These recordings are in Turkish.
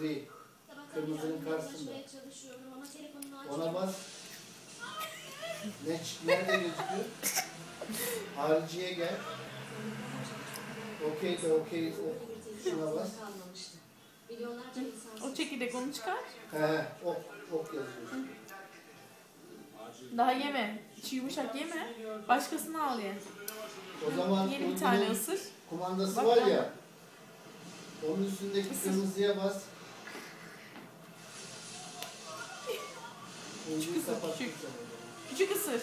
Gri. Kırmızının karşısında. Ona bas. Ne nerede gözüküyor? Hariciye gel. Okey de okey. Şuna bas. O çekirdek onu çıkar. He. Ok, ok yazıyor. Daha yeme. Çiğ yumuşak yeme. Başkasını al ye. O zaman Yeni bir tane ısır. kumandası Bak var ya. Onun üstündeki kırmızıya bas. Uyduyu ısır, küçük. sen. Küçük ısır.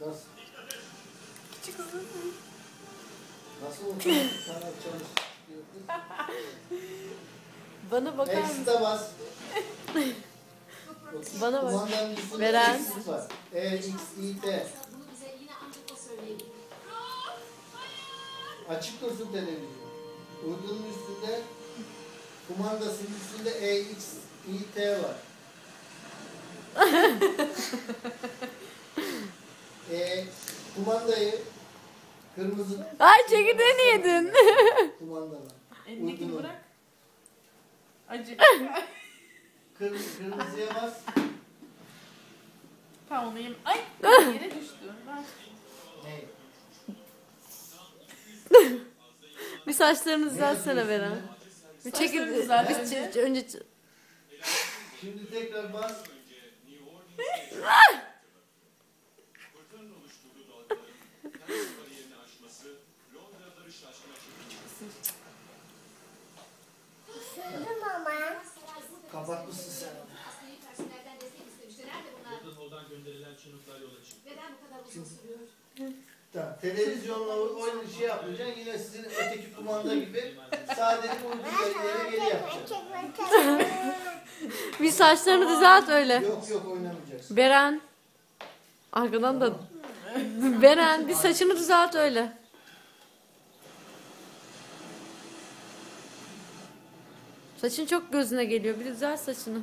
Nasıl? Küçük ısır. Nasıl oldu? Tane çalış. Bana bakar mısın? Exit'e bas. Bana bak. Veren. E, X, I, T. Açık dursun televizyon. Uydunun üstünde kumandasının üstünde E, X, I, T var. e, kumandayı kırmızı Ay çekirdeğini yedin. kumandalar. Elindekini Uydunu. bırak. Acı. Kırmızı, kırmızıya bas. tamam onu yem. Ay yere düştü. Ver. Ne? Bir saçlarını düzeltsene Beren. Bir düzelt Bir önce. ç- önce ç- Şimdi tekrar bas. Kapatmışsın sen? Tamam. Televizyonla oyun şey yapmayacaksın. Yine sizin öteki kumanda gibi sadece uygun yere geri yapacaksın. bir saçlarını düzelt öyle. Yok yok oynamayacaksın. Beren. Arkadan da. Beren bir saçını düzelt öyle. Saçın çok gözüne geliyor. Bir düzelt saçını.